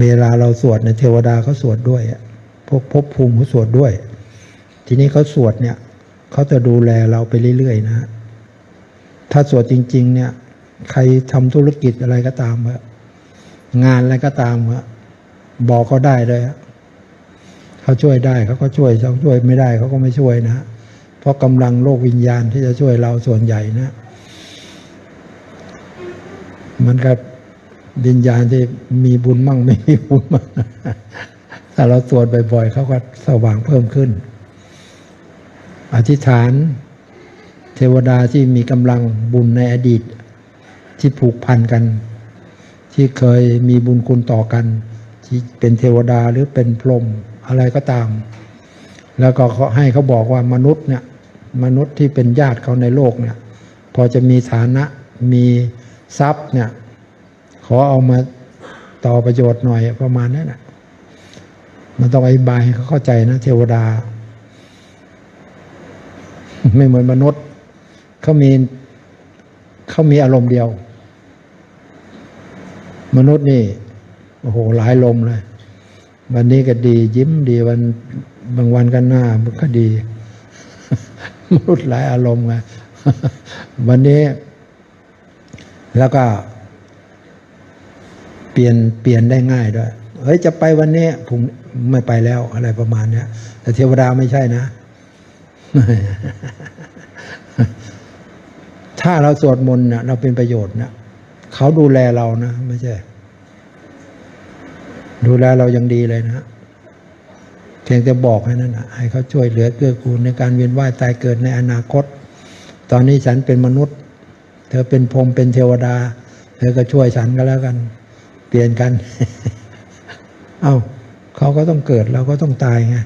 เวลาเราสวดเนี่ยเทวดาเขาสวดด้วยพวกภพภูมิเขาสวดด้วย ทีนี้เขาสวดเนี่ยเขาจะดูแลเราไปเรื่อยๆนะ ถ้าสวดจริง ๆ เนี่ย ใครทำธุรกิจอะไรก็ตามอะงานอะไรก็ตามอะบอกเขาได้เลยเขาช่วยได้เขาก็ช่วยเขาช่วยไม่ได้เขาก็ไม่ช่วยนะเพราะกำลังโลกวิญญาณที่จะช่วยเราส่วนใหญ่นะมันกับ วิญญาณที่มีบุญมั่งไม่มีบุญมั่งถ้าเราสวดบ่อยๆเขาก็สว่างเพิ่มขึ้น อธิษฐาน เทวดาที่มีกำลังบุญในอดีต ที่ผูกพันกัน ที่เคยมีบุญคุณต่อกัน ที่เป็นเทวดาหรือเป็นพรหมอะไรก็ตาม แล้วก็เขาให้เขาบอกว่ามนุษย์เนี่ย มนุษย์ที่เป็นญาติเขาในโลกเนี่ย พอจะมีฐานะมีทรัพย์เนี่ย ขอเอามาต่อประโยชน์หน่อยประมาณนั้นนะมันต้องอธิบายเขาเข้าใจนะเทวดา ไม่เหมือนมนุษย์เขามีเขามีอารมณ์เดียว มนุษย์นี่โอ้โหหลายลมเลยวันนี้ก็ดียิ้มดีวันบางวันก็หน้ามันก็ดี มนุษย์หลายอารมณ์ไงวันนี้ แล้วก็ เปลี่ยนเปลี่ยนได้ง่ายด้วยเฮ้ยจะไปวันนี้ผมไม่ไปแล้วอะไรประมาณเนี้ยแต่เทวดาไม่ใช่นะ ถ้าเราสวดมนต์นะเราเป็นประโยชน์นะเขาดูแลเรานะไม่ใช่ ดูแลเรายังดีเลยนะเพียงแต่บอกให้นั่นนะให้เขาช่วยเหลือเกื้อกูลในการเวียนว่ายตายเกิดในอนาคต ตอนนี้ฉันเป็นมนุษย์ เธอเป็นพรมเป็นเทวดา เธอก็ช่วยฉันก็แล้วกัน ปลี่ยนกัน เอา้าเขาก็ต้องเกิดเราก็ต้องตายไง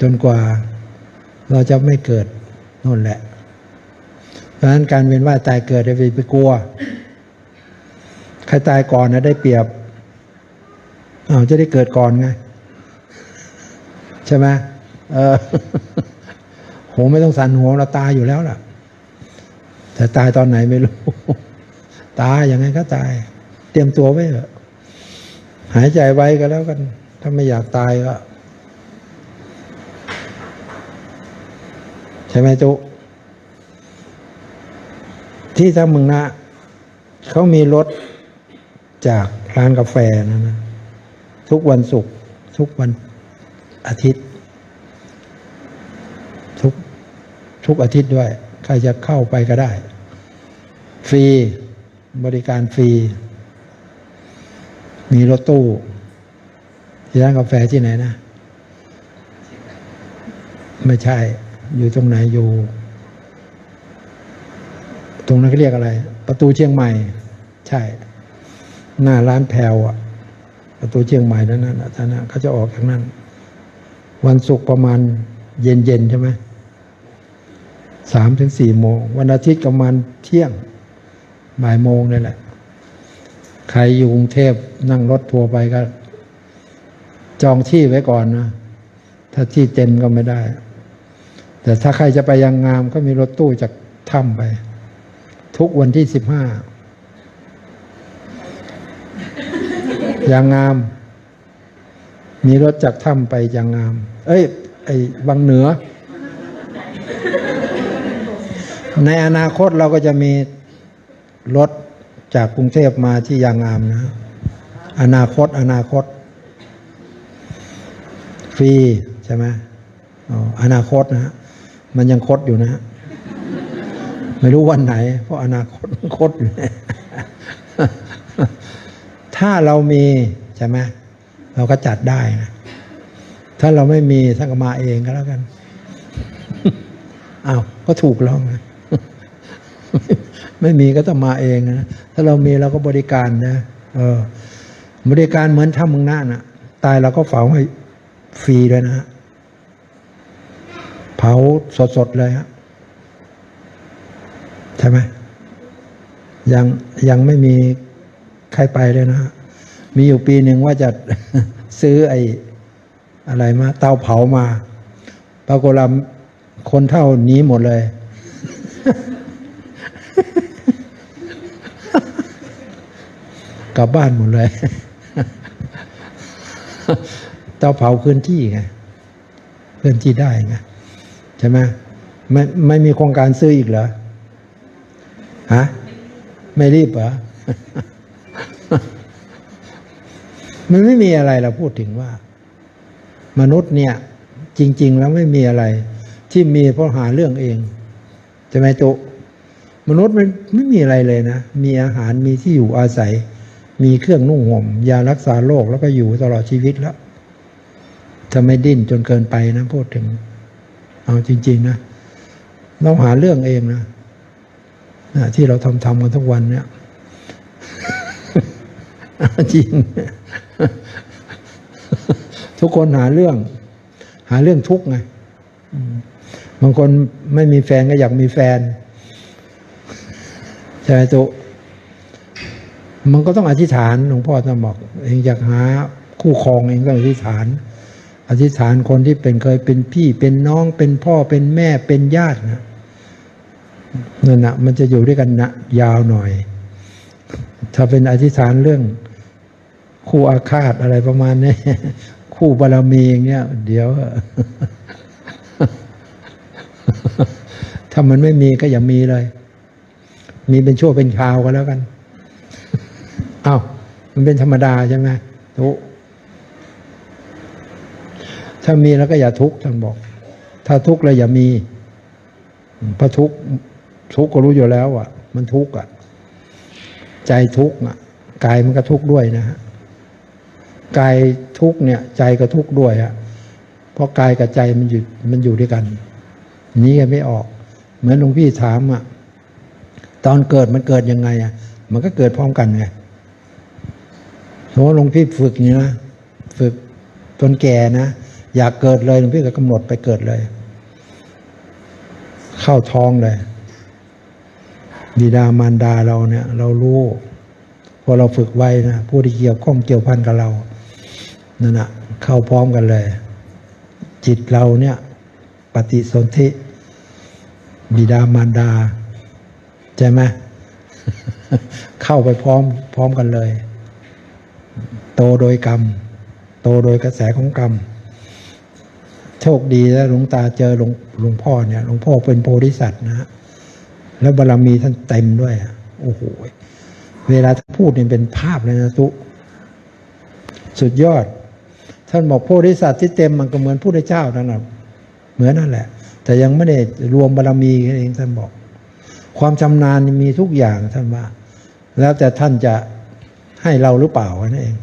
จนกว่าเราจะไม่เกิดนั่นแหละ เพราะฉะนั้นการเวียนว่ายตายเกิดอย่าไปกลัว ใครตายก่อนนะได้เปรียบเอ้าจะได้เกิดก่อนไง ใช่ไหมเออโหไม่ต้องสันหัวเราตายอยู่แล้วล่ะ แต่ตายตอนไหนไม่รู้ ตายยังไงก็ตาย เตรียมตัวไว้เถอะ หายใจไว้ก็แล้วกัน ถ้าไม่อยากตายก็ใช่ไหมจุ ที่ถ้ามึงนะ เขามีรถจากร้านกาแฟนะนะ ทุกวันศุกร์ทุกวันอาทิตย์ ทุกทุกอาทิตย์ด้วย ใครจะเข้าไปก็ได้ ฟรี บริการฟรี มีรถตู้ที่ร้านกาแฟที่ไหนนะ ไม่ใช่ อยู่ตรงไหนอยู่ ตรงนั้นเขาเรียกอะไร ประตูเชียงใหม่ ใช่ หน้าร้านแพรวอะประตูเชียงใหม่นั่นน่ะท่านนะเขาจะออกจากนั้น วันศุกร์ประมาณเย็นเย็นๆใช่ไหมสามถึงสี่โมง วันอาทิตย์ประมาณเที่ยงบ่ายโมงนี่แหละ ใครอยู่กรุงเทพนั่งรถทัวร์ไปก็ จองที่ไว้ก่อนนะ ถ้าที่เต็มก็ไม่ได้ แต่ถ้าใครจะไปยังงามก็มีรถตู้จากถ้ำไป ทุกวันที่สิบห้ายางงาม มีรถจากถ้ำไปยางงาม เอ้ย ไอ้วังเหนือ ในอนาคตเราก็จะมีรถ จากกรุงเทพมาที่ยางงามนะ อนาคต อนาคต ฟรีใช่ไหมอ๋อนาคตนะ มันยังคดอยู่นะ ไม่รู้วันไหน เพราะอนาคตมันคดอยู่ถ้าเรามีใช่ไหมเราก็จัดได้นะ ถ้าเราไม่มีท่านก็มาเองก็แล้วกัน อ้าว ก็ถูกแล้วไง ไม่มีก็ต้องมาเองนะถ้าเรามีเราก็บริการนะเออบริการเหมือนถ้ำมึงหน้าน่ะ ตายเราก็เผาให้ฟรีเลยนะเผาสดๆเลยฮะใช่ไหมยังยังไม่มีใครไปเลยนะมีอยู่ปีหนึ่งว่าจะซื้อไอ้อะไรมาเตาเผามาปรากฏว่าคนเท่านี้หมดเลย กลับบ้านหมดเลยต้อเผาพื้นที่ไงพื้นที่ได้ไงใช่ไหมไม่ไม่มีโครงการซื้ออีกเหรอฮะไม่รีบเหรอมันไม่มีอะไรเราพูดถึงว่า มนุษย์เนี่ย จริง ๆ แล้วไม่มีอะไร ที่มีเพราะหาเรื่องเองใช่ไหมตุมนุษย์มันไม่มีอะไรเลยนะ มีอาหารมีที่อยู่อาศัย มีเครื่องนุ่งห่มยารักษาโรคแล้วก็อยู่ตลอดชีวิตแล้วจะไม่ดิ้นจนเกินไปนะพูดถึง เอาจริง ๆ นะเราหาเรื่องเองนะนะที่เราทำทำกันทุกวันเนี่ยจริง ทุกคนหาเรื่อง หาเรื่องทุกไงบางคนไม่มีแฟนก็อยากมีแฟนใช่ไหมตุ มันก็ต้องอธิษฐานหลวงพ่อท่านบอกเองอยากหาคู่ครองเองต้องอธิษฐาน อธิษฐานคนที่เป็นเคยเป็นพี่เป็นน้องเป็นพ่อเป็นแม่เป็นญาตินะนั่นนะมันจะอยู่ด้วยกันนะยาวหน่อย ถ้าเป็นอธิษฐานเรื่องคู่อาฆาตอะไรประมาณนี้คู่บารมีอย่างเงี้ยเดี๋ยว ถ้ามันไม่มีก็อย่ามีเลย มีเป็นชั่วเป็นคราวก็แล้วกัน อ้ามันเป็นธรรมดาใช่ไหมทุกถ้ามีแล้วก็อย่าทุกข์ท่านบอก ถ้าทุกข์แล้วอย่ามีเพราะทุกข์ทุกข์ก็รู้อยู่แล้ว อะ มันทุกข์อะ ใจทุกข์อะกายมันก็ทุกข์ด้วยนะฮะกายทุกข์เนี่ย ใจก็ทุกข์ด้วยอะเพราะกายกับใจมันอยู่มันอยู่ด้วยกันนี้กันไม่ออก เหมือนหลวงพี่ถามอะตอนเกิดมันเกิดยังไงอะ มันก็เกิดพร้อมกันไง สมมติหลวงพี่ฝึกนี่นะฝึกจนแก่นะอยากเกิดเลยหลวงพี่ก็กำหนดไปเกิดเลย เข้าท้องเลยบิดามารดาเราเนี่ย เรารู้พอเราฝึกไว้นะผู้ที่เกี่ยวข้องเกี่ยวพันกับเรานั่นนะเข้าพร้อมกันเลย จิตเราเนี่ย ปฏิสนธิบิดามารดา ใช่ไหมเข้าไปพร้อมพร้อมกันเลย โตโดยกรรม โตโดยกระแสของกรรม โชคดีแล้วหลวงตาเจอหลวงหลวงพ่อเนี่ยหลวงพ่อเป็นโพธิสัตว์นะแล้วบารมีท่านเต็มด้วยโอ้โหเวลาท่านพูดเนี่ยเป็นภาพเลยนะตุสุดยอด ท่านบอกโพธิสัตว์ที่เต็มมันก็เหมือนผู้ได้เจ้านั่นแหละเหมือนนั่นแหละ แต่ยังไม่ได้รวมบารมีเองท่านบอก ความชำนาญมีทุกอย่างท่านว่า แล้วแต่ท่านจะ ให้เราหรือเปล่านั่นเอง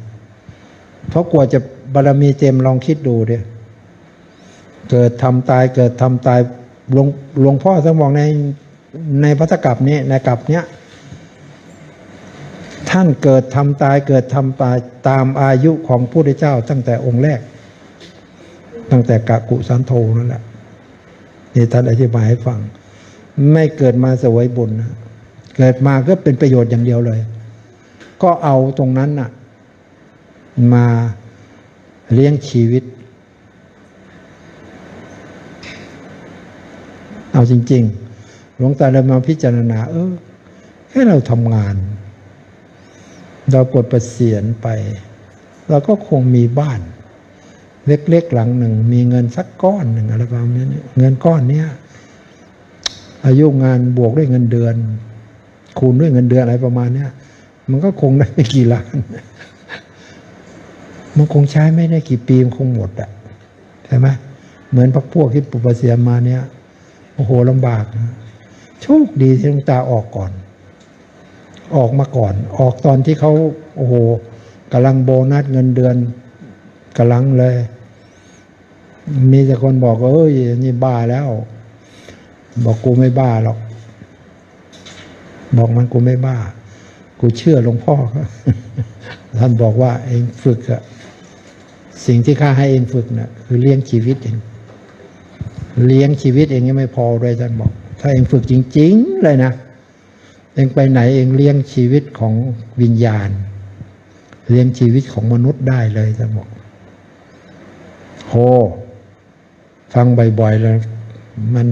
เพราะกว่าจะบารมีเต็มลองคิดดูเดียเกิดทำตายเกิดทำตายหลวงหลวงพ่อท่านบอกในในพัทธกับนี้ในกับเนี้ยท่านเกิดทำตายเกิดทำตายตามอายุของพระพุทธเจ้า ตั้งแต่องค์แรก ตั้งแต่กะกุสันโธนั่นแหละนี่ท่านอธิบายให้ฟัง ไม่เกิดมาสวยบุญนะเกิดมาก็เป็นประโยชน์อย่างเดียวเลย ก็เอาตรงนั้นน่ะมาเลี้ยงชีวิต เอาจริง ๆ หลวงตาเลยมาพิจารณา เออแค่เราทำงาน เราปลดเกษียณไป เราก็คงมีบ้าน เล็กๆหลังหนึ่ง มีเงินสักก้อนหนึ่งอะไรประมาณนี้เงินก้อนเนี้ยอายุงานบวกด้วยเงินเดือน คูณด้วยเงินเดือนอะไรประมาณเนี้ย มันก็คงได้ไม่กี่ล้าน มันคงใช้ไม่ได้กี่ปีมันคงหมดอะใช่ไหมเหมือนพักพวกที่ปุปเสียมาเนี้ยโอ้โหลำบากนะโชคดีที่หลวงตาออกก่อน ออกมาก่อน ออกตอนที่เขาโอ้โหกำลังโบนัสเงินเดือนกำลังเลย มีแต่คนบอกว่าเอ้ยนี่บ้าแล้ว บอกกูไม่บ้าหรอก บอกมันกูไม่บ้า กูเชื่อหลวงพ่อครับท่านบอกว่าเองฝึกอะสิ่งที่ข้าให้เองฝึกนะ่ะคือเลี้ยงชีวิตเอง เลี้ยงชีวิตเองยังไม่พอด้วยท่านบอก ถ้าเองฝึกจริง ๆ เลยนะเองไปไหนเองเลี้ยงชีวิตของวิญญาณ เลี้ยงชีวิตของมนุษย์ได้เลยท่านบอกโหฟังบ่อยๆเลยมัน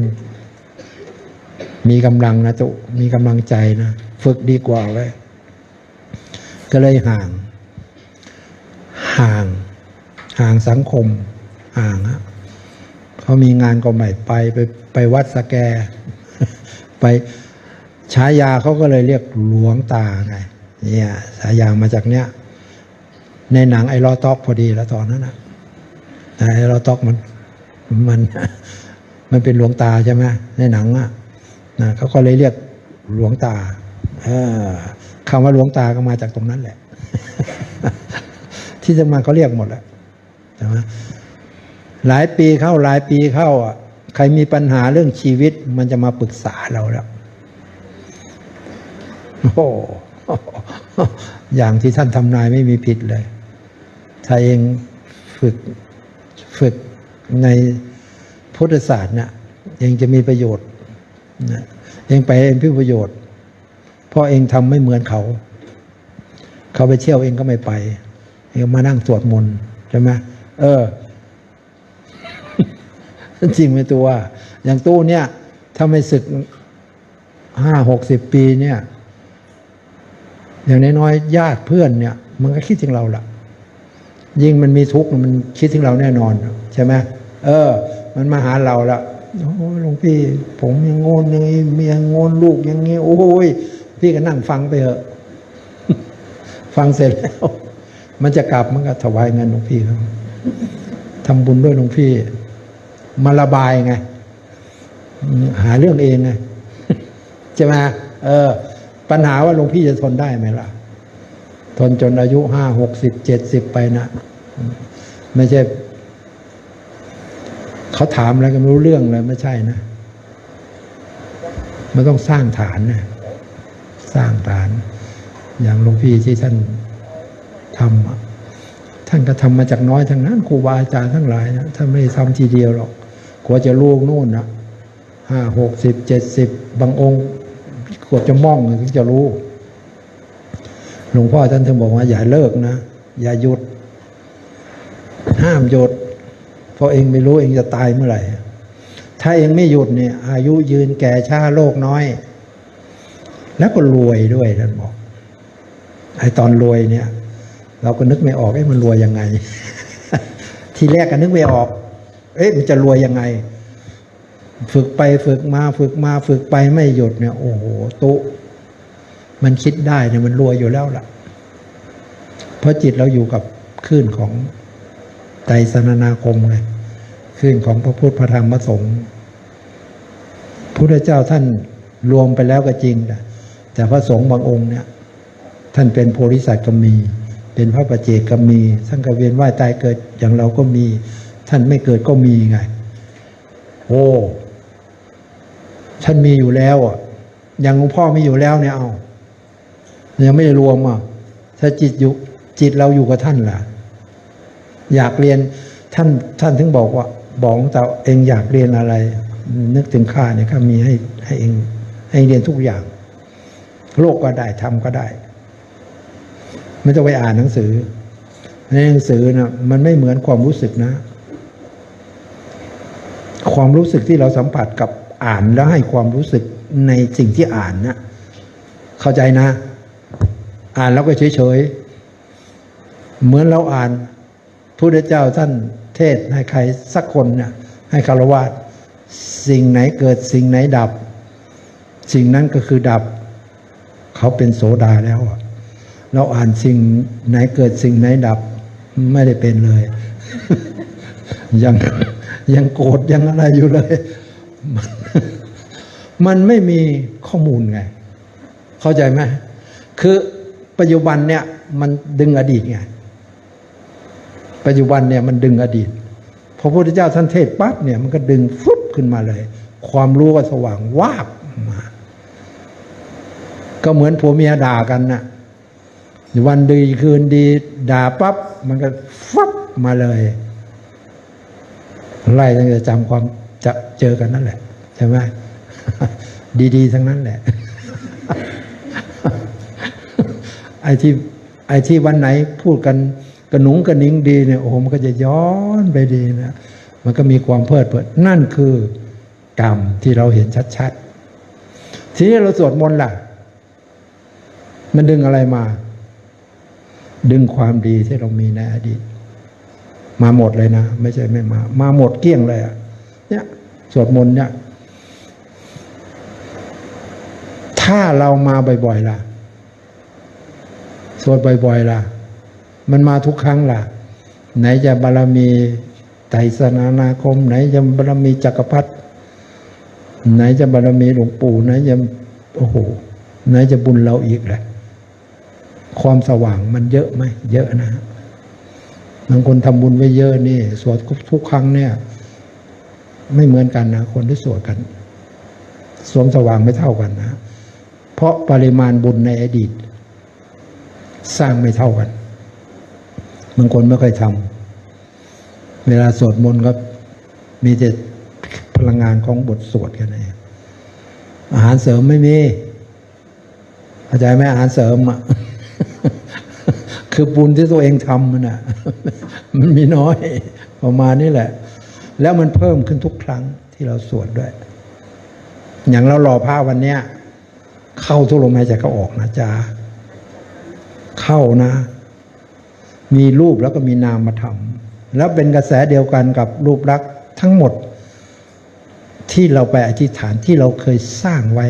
มีกำลังนะตุมีกำลังใจนะ ฝึกดีกว่าเลย ก็เลยห่าง ห่าง ห่างสังคม ห่างฮะเขามีงานก็ไม่ไปไปไปวัดสแก ไปฉายาเขาก็เลยเรียกหลวงตาไงเนี่ยฉายามาจากเนี้ยในหนังไอ้ลอต็อกพอดีแล้วตอนนั้นนะไอ้ลอต็อกมันมันมันเป็นหลวงตาใช่ไหมในหนังอะนะเขาก็เลยเรียกหลวงตา เออ คำว่าหลวงตาก็มาจากตรงนั้นแหละ ที่จะมาเขาเรียกหมดแหละใช่ไหมหลายปีเข้าหลายปีเข้าอะใครมีปัญหาเรื่องชีวิตมันจะมาปรึกษาเราแล้วโอ้โหอย่างที่ท่านทำนายไม่มีผิดเลย ถ้าเองฝึกฝึกในพุทธศาสตร์เนี่ยเองจะมีประโยชน์นะเองไปเองพิประโยชน์ ราะเองทำไม่เหมือนเขา เขาไปเที่ยวเองก็ไม่ไป เองมานั่งสวดมนต์ใช่ไหมเออ จริงไหมตัว อย่างตู้เนี่ย ถ้าไม่ศึกห้าหกสิบปีเนี่ย อย่างน้อยๆญาติเพื่อนเนี่ย มันก็คิดถึงเราละยิ่งมันมีทุกข์มันคิดถึงเราแน่นอน ใช่ไหมเออ มันมาหาเราละโอ้หลวงพี่ ผมยังงนอย่างนี้เมียงนลูกอย่างนี้โอ้ย พี่ก็นั่งฟังไปเถอะฟังเสร็จแล้ว มันจะกลับมันก็ถวายเงินหลวงพี่เขาทำบุญด้วยหลวงพี่ มาระบายไง หาเรื่องเองไงใช่ไหมเออ ปัญหาว่าหลวงพี่จะทนได้ไหมล่ะ ทนจนอายุห้าหกสิบเจ็ดสิบไปนะไม่ใช่ เขาถามอะไรก็ไม่รู้เรื่องเลยไม่ใช่นะ มันต้องสร้างฐานนะ ร้างฐาน อย่างหลวงพี่ที่ท่านทำท่านก็ทำมาจากน้อยทั้งนั้นครูบาอาจารย์ทั้งหลายนะท่านไม่ทำทีเดียวหรอกกว่าจะลูกนู่นนะห้าหกสิบเจ็ดสิบบางองค์กว่าจะมองถึงจะรู้ หลวงพ่อท่านถึงบอกว่า อย่าเลิกนะ อย่าหยุด ห้ามหยุดเพราะเองไม่รู้เองจะตายเมื่อไหร่ถ้าเองไม่หยุดเนี่ย อายุยืนแก่ช้าโลกน้อย แล้วก็รวยด้วยท่านบอกไอ้ตอนรวยเนี่ย เราก็นึกไม่ออกไอ้มันรวยยังไง ทีแรกก็นึกไม่ออก เอ๊ะมันจะรวยยังไง ฝึกไปฝึกมาฝึกมาฝึกไปไม่หยุดเนี่ย โอ้โหตุมันคิดได้เนี่ยมันรวยอยู่แล้วล่ะ เพราะจิตเราอยู่กับคลื่นของไตรสนนาคมไงคลื่นของพระพุทธพระธรรมพระสงฆ์พุทธเจ้าท่านรวมไปแล้วก็จริงนะ แต่พระสงฆ์บางองค์เนี่ยท่านเป็นโพธิสัตว์ก็มี เป็นพระประเจกก็มีท่านก็เวียนว่ายตายเกิดอย่างเราก็มี ท่านไม่เกิดก็มีไง โอ้ท่านมีอยู่แล้วอะอย่างหลวงพ่อมีอยู่แล้วเนี่ยเอายังไม่ได้รวมอะถ้าจิตอยู่จิตเราอยู่กับท่านล่ะ อยากเรียนท่านท่านถึงบอกว่าบอกแต่เองอยากเรียนอะไร นึกถึงข้าเนี่ยข้ามีให้ให้เองให้เรียนทุกอย่าง โลกก็ได้ทำก็ได้ ไม่ต้องไปอ่านหนังสือ ในหนังสือนะมันไม่เหมือนความรู้สึกนะ ความรู้สึกที่เราสัมผัสกับอ่านแล้วให้ความรู้สึกในสิ่งที่อ่านนะเข้าใจนะ อ่านแล้วก็เฉยๆเหมือนเราอ่านพระพุทธเจ้าท่านเทศให้ใครสักคนเนี่ยให้คารวะสิ่งไหนเกิดสิ่งไหนดับ สิ่งนั้นก็คือดับ เขาเป็นโสดาแล้วเราอ่านสิ่งไหนเกิดสิ่งไหนดับไม่ได้เป็นเลย ยังยังโกรธยังอะไรอยู่เลย มันมันไม่มีข้อมูลไง เข้าใจไหมคือปัจจุบันเนี่ย มันดึงอดีตไงปัจจุบันเนี่ยมันดึงอดีตพระพุทธเจ้าท่านเทศปั๊บเนี่ยมันก็ดึงฟุบขึ้นมาเลย ความรู้ก็สว่างวาบมา ก็เหมือนผัวเมียด่ากันนะวันดีคืนดี ด่าปั๊บมันก็ฟับมาเลยไล่ตั้งแต่จำความจะเจอกันนั่นแหละ ใช่ไหมดีๆ ทั้งนั้นแหละ ไอ้ที่ไอ้ที่วันไหนพูดกันกระหนุงกระนิงดีเนี่ยโอ้โหมันก็จะย้อนไปดีนะมันก็มีความเพลิดเพลินนั่นคือกรรมที่เราเห็นชัดๆทีนี้เราสวดมนต์ล่ะ มันดึงอะไรมา ดึงความดีที่เรามีในอดีต มาหมดเลยนะ ไม่ใช่ไม่มา มาหมดเกลี้ยงเลยอะเนี่ยสวดมนต์เนี่ย ถ้าเรามาบ่อยๆล่ะ สวดบ่อยๆล่ะ มันมาทุกครั้งล่ะ ไหนจะบารมีไตรสนานาคม ไหนจะบารมีจักรพรรดิไหนจะบารมีหลวงปู่ไหนจะโอ้โหไหนจะบุญเราอีกแหละ ความสว่างมันเยอะไหมเยอะนะบางคนทำบุญไว้เยอะนี่สวดทุกครั้งเนี่ย ไม่เหมือนกันนะคนที่สวดกัน สวมสว่างไม่เท่ากันนะเพราะปริมาณบุญในอดีต สร้างไม่เท่ากันบางคนไม่ค่อยทำเวลาสวดมนต์ก็มีแต่พลังงานของบทสวดกันเองอาหารเสริมไม่มีเข้าใจไหมอาหารเสริมอะ คือบุญที่ตัวเองทำมันอะมันมีน้อยประมาณนี้แหละ แล้วมันเพิ่มขึ้นทุกครั้งที่เราสวดด้วย อย่างเรารอผ้าวันเนี้ย เข้าทุกลมหายใจเขาออกนะจ๊ะเข้านะ มีรูปแล้วก็มีนามมาทำแล้วเป็นกระแสเดียวกันกับรูปลักษ์ทั้งหมด ที่เราไปอธิษฐานที่เราเคยสร้างไว้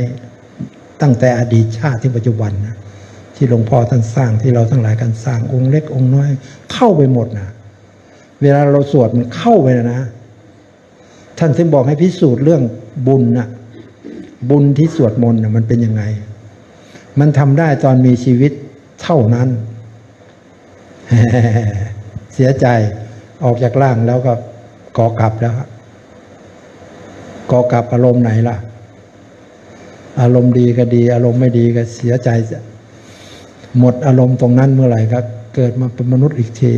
ตั้งแต่อดีตชาติที่ปัจจุบันนะ ที่หลวงพ่อท่านสร้างที่เราทั้งหลายกันสร้างองค์เล็กองค์น้อย เข้าไปหมดนะเวลาเราสวดมันเข้าไปนะ ท่านถึงบอกให้พิสูจน์เรื่องบุญนะบุญที่สวดมนต์นะมันเป็นยังไง มันทำได้ตอนมีชีวิตเท่านั้น เสียใจออกจากร่างแล้วก็ก่อกลับแล้วก่อกลับอารมณ์ไหนล่ะ อารมณ์ดีก็ดี อารมณ์ไม่ดีก็เสียใจ หมดอารมณ์ตรงนั้นเมื่อไหร่ก็เกิดมาเป็นมนุษย์อีกที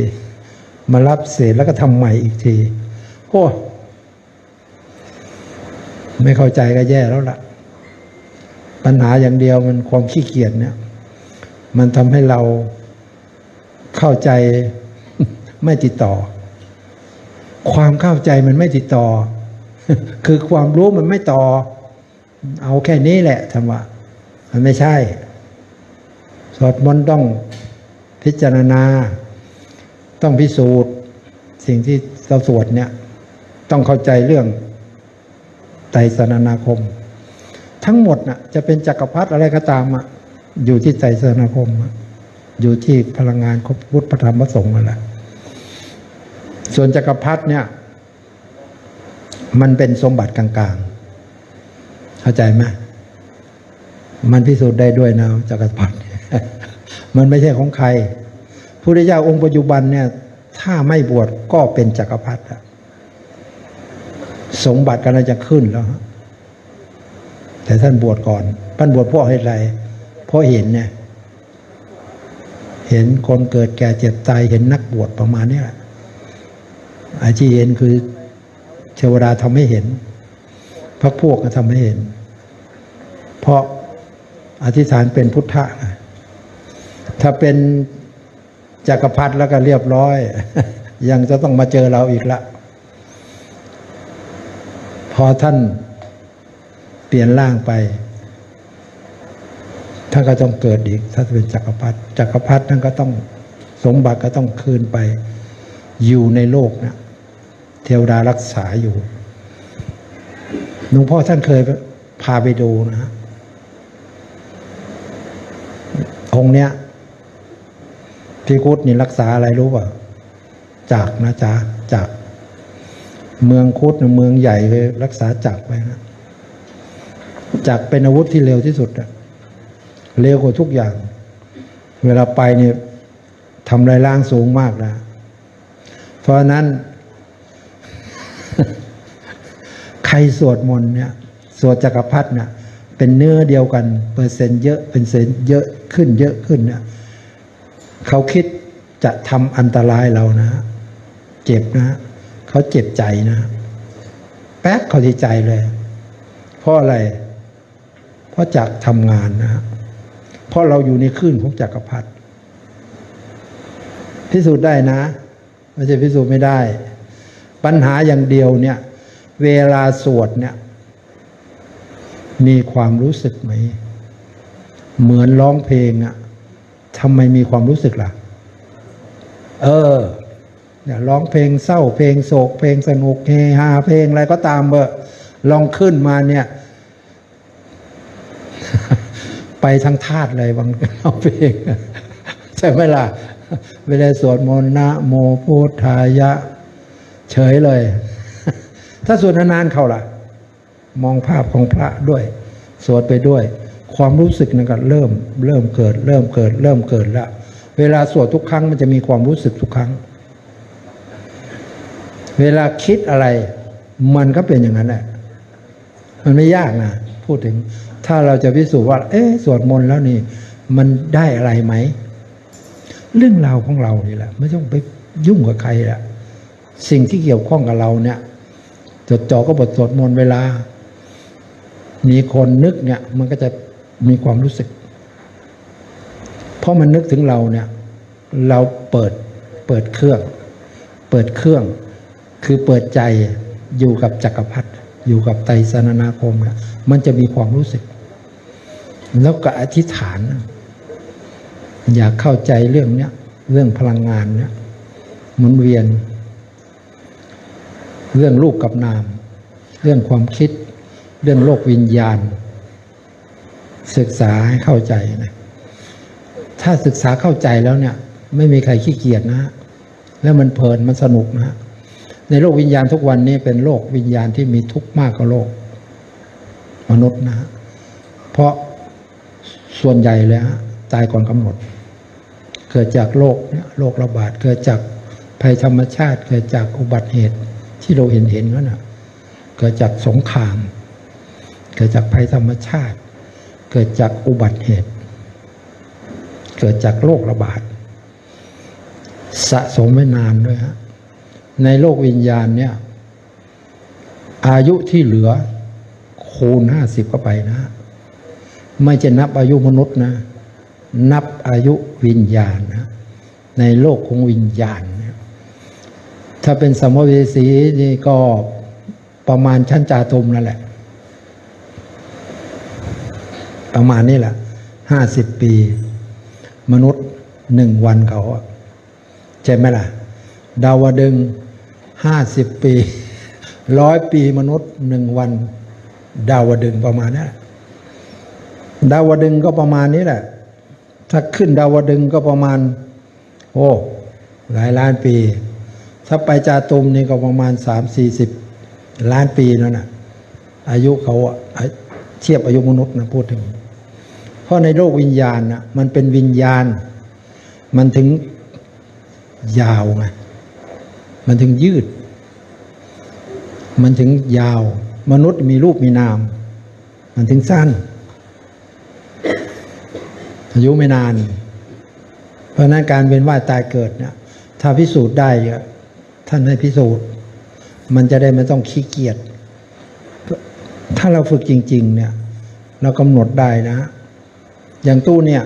มารับเศษแล้วก็ทำใหม่อีกทีโอ้ไม่เข้าใจก็แย่แล้วล่ะ ปัญหาอย่างเดียวมันความขี้เกียจเนี่ย มันทำให้เราเข้าใจไม่ติดต่อ ความเข้าใจมันไม่ติดต่อ คือความรู้มันไม่ต่อ เอาแค่นี้แหละธรรมะมันไม่ใช่ สวดมนต์ต้องพิจารณา ต้องพิสูจน์ สิ่งที่เราสวดเนี่ย ต้องเข้าใจเรื่องไตรสนานาคม ทั้งหมดน่ะ จะเป็นจักรพรรดิอะไรก็ตามอะอยู่ที่ไตรสนาคม อยู่ที่พลังงานของพุทธธรรมพระสงฆ์นั่นแหละส่วนจักรพรรดิเนี่ย มันเป็นสมบัติกลางๆ เข้าใจไหมมันพิสูจน์ได้ด้วยนะจักรพรรดิ มันไม่ใช่ของใครพระพุทธเจ้าองค์ปัจจุบันเนี่ย ถ้าไม่บวชก็เป็นจักรพรรดิสมบัติกำลังจะขึ้นแล้วแต่ท่านบวชก่อนท่านบวชเพราะเหตุไรเพราะเห็นเนี่ยเห็นคนเกิดแก่เจ็บตายเห็นนักบวชประมาณนี้แหละไอ้ที่เห็นคือเทวดาทำให้เห็นพระพวกก็ทำให้เห็น เพราะอธิษฐานเป็นพุทธะ ถ้าเป็นจักรพรรดิแล้วก็เรียบร้อย ยังจะต้องมาเจอเราอีกละ พอท่านเปลี่ยนร่างไปท่านก็ต้องเกิดอีก ถ้าเป็นจักรพรรดิจักรพรรดิท่านก็ต้องสมบัติก็ต้องคืนไป อยู่ในโลกนะเทวดารักษาอยู่หลวงพ่อท่านเคยพาไปดูนะฮะองค์เนี้ย พี่กุดนี่รักษาอะไรรู้ป่ะจากนะจ๊ะจากเมืองคุดนะเมืองใหญ่เลยรักษาจักไว้นะจักเป็นอาวุธที่เร็วที่สุดอะเร็วกว่าทุกอย่าง เวลาไปเนี่ยทำลายล้างสูงมากนะ เพราะฉะนั้น ใครสวดมนต์เนี่ยสวดจักรพรรดิเนี่ยเป็นเนื้อเดียวกัน เปอร์เซ็นต์เยอะเป็นเซนเยอะขึ้นเยอะขึ้นเนี่ย เขาคิดจะทำอันตรายเรานะ เจ็บนะ เขาเจ็บใจนะ แป๊กเขาที่ใจเลย เพราะอะไร เพราะจักทำงานนะ เพราะเราอยู่ในคลื่นของจักรพรรดิพิสูจน์ได้นะไม่ใช่พิสูจน์ไม่ได้ ปัญหาอย่างเดียวเนี่ย เวลาสวดเนี่ย มีความรู้สึกไหม เหมือนร้องเพลงอะ ทำไมมีความรู้สึกล่ะ เอออย่าร้องเพลงเศร้าเพลงโศก เพลงสนุกเฮฮาเพลงอะไรก็ตามเบอะลองขึ้นมาเนี่ย ไปทั้งธาตุเลยบางเอาเพลงใช่ไหมล่ะไม่ได้สวดมนต์นะโมพุทธายะ เฉยเลย ถ้าสวดนานๆเขาล่ะ มองภาพของพระด้วย สวดไปด้วย ความรู้สึกนั่นก็เริ่มเริ่มเกิด เริ่มเกิด เริ่มเกิดแล้วเวลาสวดทุกครั้งมันจะมีความรู้สึกทุกครั้ง เวลาคิดอะไร มันก็เป็นอย่างนั้นแหละมันไม่ยากนะพูดถึง ถ้าเราจะพิสูจน์ว่า เอ๊ะสวดมนต์แล้วนี่ มันได้อะไรไหม เรื่องราวของเรานี่แหละ ไม่ต้องไปยุ่งกับใครละสิ่งที่เกี่ยวข้องกับเราเนี่ยจดจ่อก็บทสวดมนต์เวลา มีคนนึกเนี่ย มันก็จะ มีความรู้สึก เพราะมันนึกถึงเราเนี่ย เราเปิดเปิดเครื่อง เปิดเครื่อง คือเปิดใจอยู่กับจักรพรรดิอยู่กับไตรสนานาคมเนี่ยมันจะมีความรู้สึก แล้วก็อธิษฐาน อยากเข้าใจเรื่องเนี้ยเรื่องพลังงานเนี่ยหมุนเวียน เรื่องรูปกับนาม เรื่องความคิด เรื่องโลกวิญญาณ ศึกษาให้เข้าใจนะถ้าศึกษาเข้าใจแล้วเนี่ย ไม่มีใครขี้เกียจนะแล้วมันเพลินมันสนุกนะฮะในโลกวิญญาณทุกวันนี้เป็นโลกวิญญาณที่มีทุกข์มากกว่าโลก มนุษย์นะฮะเพราะส่วนใหญ่เลยฮะตายก่อนกำหนด เกิดจากโรคเนี่ยโรคระบาดเกิดจากภัยธรรมชาติ เกิดจากอุบัติเหตุที่เราเห็นเห็นว่าน่ะเกิดจากสงคราม เกิดจากภัยธรรมชาติ เกิดจากอุบัติเหตุ เกิดจากโรคระบาด สะสมไว้นานด้วยฮะในโลกวิญญาณเนี่ยอายุที่เหลือคูณห้าสิบเข้าไปนะ ไม่จะนับอายุมนุษย์นะ นับอายุวิญญาณนะในโลกของวิญญาณนะถ้าเป็นสมภเวสีนี่ก็ประมาณชั้นจาตุมนั่นแหละ ประมาณนี้แหละห้าสิบปี มนุษย์หนึ่งวันเขาใช่ไหมล่ะ ดาวดึงห้าสิบปีร้อยปีมนุษย์หนึ่งวัน ดาวดึงประมาณนี้ดาวดึงก็ประมาณนี้แหละ ถ้าขึ้นดาวดึงก็ประมาณ โอ้หลายล้านปี ถ้าไปจาตุมนี่ก็ประมาณสามสี่สิบล้านปีนั่นน่ะ อายุเขาอะเทียบอายุมนุษย์นะพูดถึง ราะในโลกวิญญาณนะมันเป็นวิญญาณ มันถึงยาวไงมันถึงยืด มันถึงยาว มนุษย์มีรูปมีนาม มันถึงสั้นอายุไม่นาน เพราะนั้นการเวียนว่ายตายเกิดเนี่ย ถ้าพิสูจน์ได้ท่านให้พิสูจน์ มันจะได้ไม่ต้องขี้เกียจถ้าเราฝึกจริง ๆ เนี่ย เรากำหนดได้นะ อย่างตู้เนี่ย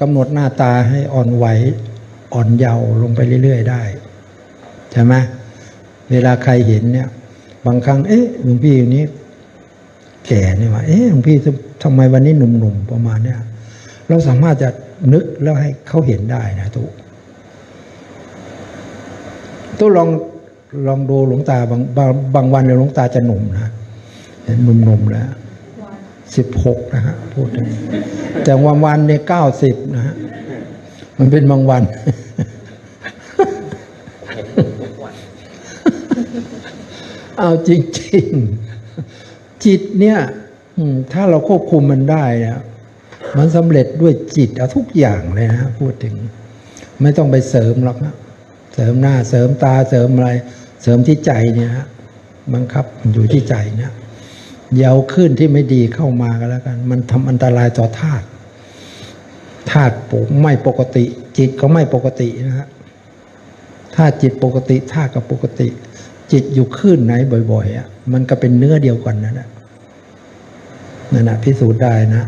กำหนดหน้าตาให้อ่อนไหวอ่อนเยาว์ลงไปเรื่อย ๆ ได้ใช่ไหมเวลาใครเห็นเนี่ย บางครั้ง เอ๊ะหลวงพี่อยู่นี้ แก่นี่ว่าเอ๊ะหลวงพี่ทำไมวันนี้หนุ่มๆประมาณเนี้ยเราสามารถจะนึกแล้วให้เขาเห็นได้นะทุกตู้ลองลองดูหลวงตาบางบางบางวันเนี่ยหลวงตาจะหนุ่มนะเห็นหนุ่มๆแล้ว สิบหกนะฮะพูดถึงแต่วันวันเนี่ยเก้าสิบนะฮะมันเป็นบางวัน เอาจริง ๆ จิตเนี่ยถ้าเราควบคุมมันได้นี่ยมันสำเร็จด้วยจิตเอาทุกอย่างเลยนะพูดถึง ไม่ต้องไปเสริมหรอกนะเสริมหน้าเสริมตาเสริมอะไร เสริมที่ใจเนี่ยฮะบังคับอยู่ที่ใจเนี่ย อยาวขึ้นที่ไม่ดีเข้ามาก็แล้วกัน มันทำอันตรายต่อธาตุธาตุปกไม่ปกติ จิตก็ไม่ปกตินะฮะถ้าจิตปกติธาตุก็ปกติ จิตอยู่ขึ้นไหนบ่อย ๆอะมันก็เป็นเนื้อเดียวกันนั่นแหละนั่นแหะพิสูจน์ได้นะ